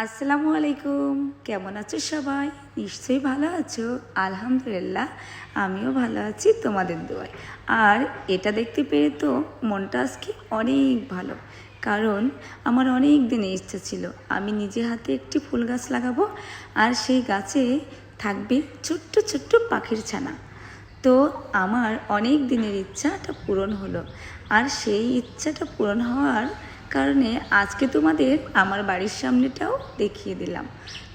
আসসালামু আলাইকুম। কেমন আছো সবাই? নিশ্চয়ই ভালো আছো? আলহামদুলিল্লাহ, আমিও ভালো আছি তোমাদের দোয়ায়। আর এটা দেখতে পেরে তো মনটা আজকে অনেক ভালো। কারণ আমার অনেক দিনের ইচ্ছা ছিল, আমি নিজে হাতে একটি ফুল গাছ লাগাবো আর সেই গাছে থাকবে ছোট্ট ছোট্ট পাখির ছানা। তো আমার অনেক দিনের ইচ্ছাটা পূরণ হলো। আর সেই ইচ্ছাটা পূরণ হওয়ার কারণে আজকে তোমাদের আমার বাড়ির সামনেটাও দেখিয়ে দিলাম।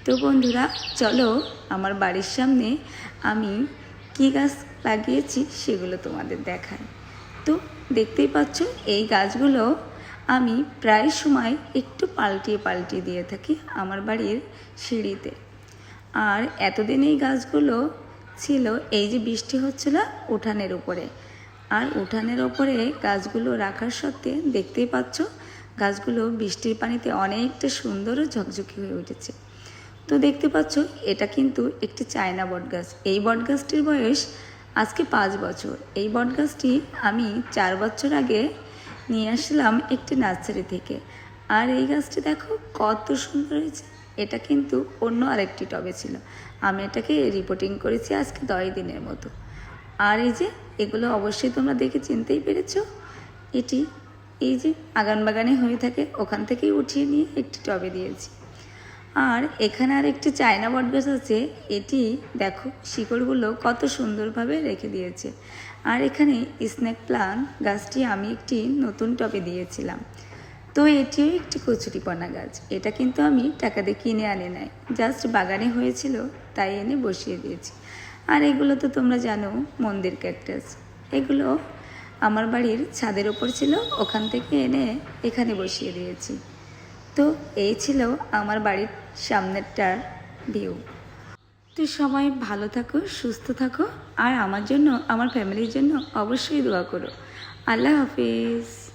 তো বন্ধুরা, চলো আমার বাড়ির সামনে আমি কী গাছ লাগিয়েছি সেগুলো তোমাদের দেখাই। তো দেখতেই পাচ্ছ, এই গাছগুলো আমি প্রায় সময় একটু পাল্টিয়ে পাল্টিয়ে দিয়ে থাকি আমার বাড়ির সিঁড়িতে। আর এতদিন এই গাছগুলো ছিল, এই যে বৃষ্টি হচ্ছিল উঠানের উপরে। আর উঠানের ওপরে গাছগুলো রাখার সত্ত্বে দেখতেই পাচ্ছ গাছগুলো বৃষ্টির পানিতে অনেকটা সুন্দর ও ঝকঝকে হয়ে উঠেছে। তো দেখতে পাচ্ছ, এটা কিন্তু একটি চায়না বট গাছ এই বট গাছটির বয়স আজকে পাঁচ বছর। এই বট গাছটি আমি চার বছর আগে নিয়ে আসলাম একটি নার্সারি থেকে। আর এই গাছটি দেখো কত সুন্দর হয়েছে। এটা কিন্তু অন্য আরেকটি টবে ছিল। আমি এটাকে রিপোর্টিং করেছি আজকে দশ দিনের মতো। আর এই যে, এগুলো অবশ্যই তোমরা দেখে চিনতেই পেরেছ, এটি এই যে আগান বাগানে হয়ে থাকে, ওখান থেকেই উঠিয়ে নিয়ে একটি টবে দিয়েছি। আর এখানে আর একটি চায়না বট গাছ আছে, এটি দেখো শিকড়গুলো কত সুন্দরভাবে রেখে দিয়েছে। আর এখানে স্নেক প্লান্ট গাছটি আমি একটি নতুন টবে দিয়েছিলাম। তো এটিও একটি কচুরিপনা গাছ। এটা কিন্তু আমি টাকা দিয়ে কিনে আনে নাই। জাস্ট বাগানে হয়েছিল, তাই এনে বসিয়ে দিয়েছি। আর এগুলো তো তোমরা জানো, মন্দির ক্যাকটাস। এগুলো আমার বাড়ির ছাদের ওপর ছিল, ওখান থেকে এনে এখানে বসিয়ে দিয়েছি। তো এই ছিল আমার বাড়ির সামনেরটার ভিউ। তো সবাই ভালো থাকো, সুস্থ থাকো, আর আমার জন্য, আমার ফ্যামিলির জন্য অবশ্যই দোয়া করো। আল্লাহ হাফিজ।